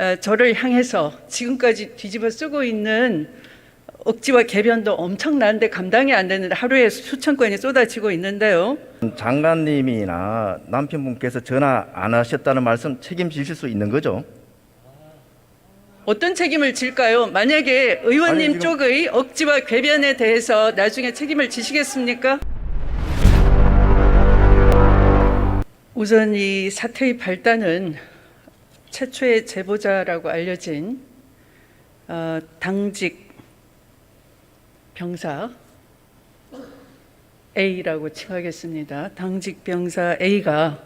어, 저를 향해서 지금까지 뒤집어 쓰고 있는 억지와 개변도 엄청난데 감당이 안 되는데 하루에 수천 건이 쏟아지고 있는데요. 장관님이나 남편분께서 전화 안 하셨다는 말씀 책임지실 수 있는 거죠? 어떤 책임을 질까요? 만약에 의원님 아니, 지금- 쪽의 억지와 궤변에 대해서 나중에 책임을 지시겠습니까? 우선 이 사태의 발단은 최초의 제보자라고 알려진 어, 당직 병사 A라고 칭하겠습니다. 당직 병사 A가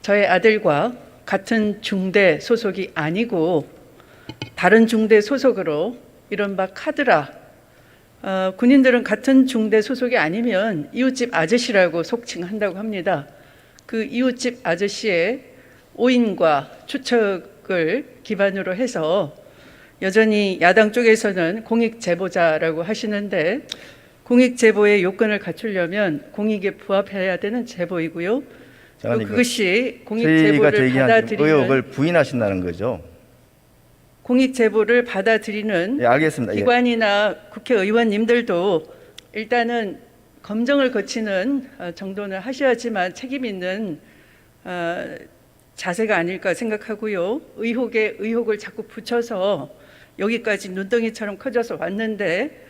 저의 아들과 같은 중대 소속이 아니고 다른 중대 소속으로 이른바 카드라 어, 군인들은 같은 중대 소속이 아니면 이웃집 아저씨라고 속칭한다고 합니다. 그 이웃집 아저씨의 오인과 추측을 기반으로 해서 여전히 야당 쪽에서는 공익 제보자라고 하시는데 공익 제보의 요건을 갖추려면 공익에 부합해야 되는 제보이고요. 또 장관님, 그것이 공익 제보를 받아들이는 의혹을 부인하신다는 거죠? 공익 제보를 받아들이는 예, 알겠습니다. 예. 기관이나 국회의원님들도 일단은 검증을 거치는 어, 정도는 하셔야지만 책임 있는 어, 자세가 아닐까 생각하고요. 의혹에 의혹을 자꾸 붙여서 여기까지 눈덩이처럼 커져서 왔는데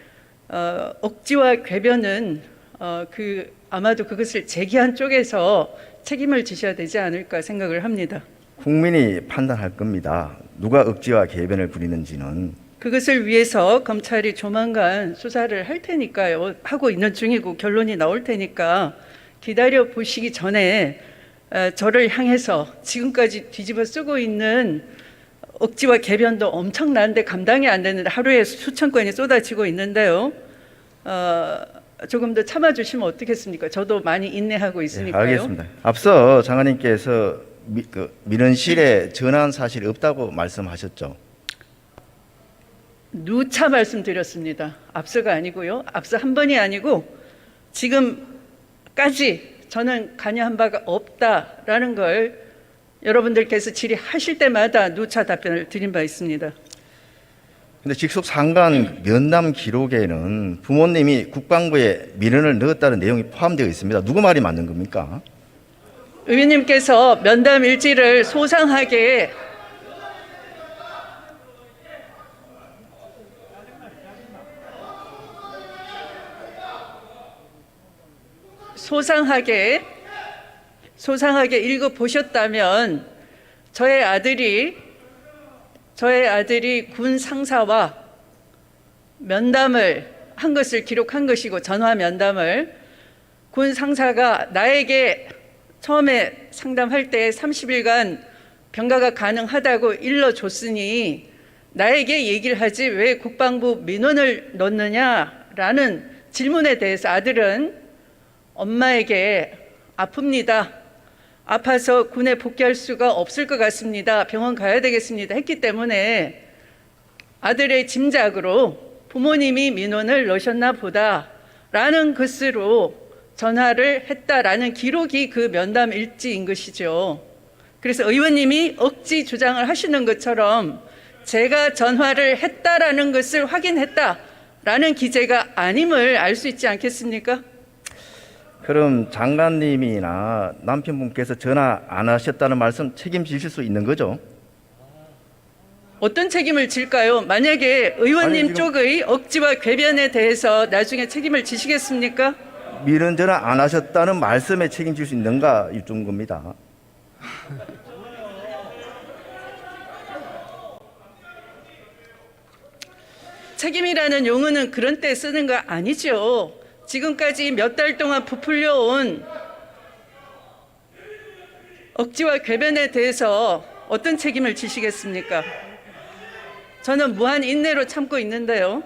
어, 억지와 궤변은 어, 그 아마도 그것을 제기한 쪽에서 책임을 지셔야 되지 않을까 생각을 합니다. 국민이 판단할 겁니다. 누가 억지와 개변을 부리는지는 그것을 위해서 검찰이 조만간 수사를 할 테니까요. 하고 있는 중이고 결론이 나올 테니까 기다려 보시기 전에 어, 저를 향해서 지금까지 뒤집어 쓰고 있는 억지와 개변도 엄청난데 감당이 안 되는데 하루에 수천 건이 쏟아지고 있는데요. 어, 조금 더 참아주시면 어떻겠습니까? 저도 많이 인내하고 예, 있으니까요. 알겠습니다. 앞서 장관님께서 미, 그 민원실에 전화한 사실이 없다고 말씀하셨죠? 누차 말씀드렸습니다. 앞서가 아니고요. 앞서 한 번이 아니고 지금까지 저는 관여한 바가 없다라는 걸 여러분들께서 질의하실 때마다 누차 답변을 드린 바 있습니다. 근데 직속 상관 면담 기록에는 부모님이 국방부에 민원을 넣었다는 내용이 포함되어 있습니다. 누구 말이 맞는 겁니까? 의원님께서 면담 일지를 소상하게 소상하게 소상하게 읽어 보셨다면 저의 아들이 저의 아들이 군 상사와 면담을 한 것을 기록한 것이고 전화 면담을 군 상사가 나에게 처음에 상담할 때 30일간 병가가 가능하다고 일러줬으니 나에게 얘기를 하지 왜 국방부 민원을 넣느냐라는 질문에 대해서 아들은 엄마에게 아픕니다. 아파서 군에 복귀할 수가 없을 것 같습니다. 병원 가야 되겠습니다. 했기 때문에 아들의 짐작으로 부모님이 민원을 넣으셨나 보다라는 것으로 전화를 했다라는 기록이 그 면담 일지인 것이죠. 그래서 의원님이 억지 주장을 하시는 것처럼 제가 전화를 했다라는 것을 확인했다라는 기재가 아님을 알 수 있지 않겠습니까? 그럼 장관님이나 남편분께서 전화 안 하셨다는 말씀 책임지실 수 있는 거죠? 어떤 책임을 질까요? 만약에 의원님 아니, 지금- 쪽의 억지와 궤변에 대해서 나중에 책임을 지시겠습니까? 민원 전화 안 하셨다는 말씀에 책임질 수 있는가 여쭙는 겁니다. 책임이라는 용어는 그런 때 쓰는 거 아니죠. 지금까지 몇 달 동안 부풀려 온 억지와 궤변에 대해서 어떤 책임을 지시겠습니까? 저는 무한 인내로 참고 있는데요.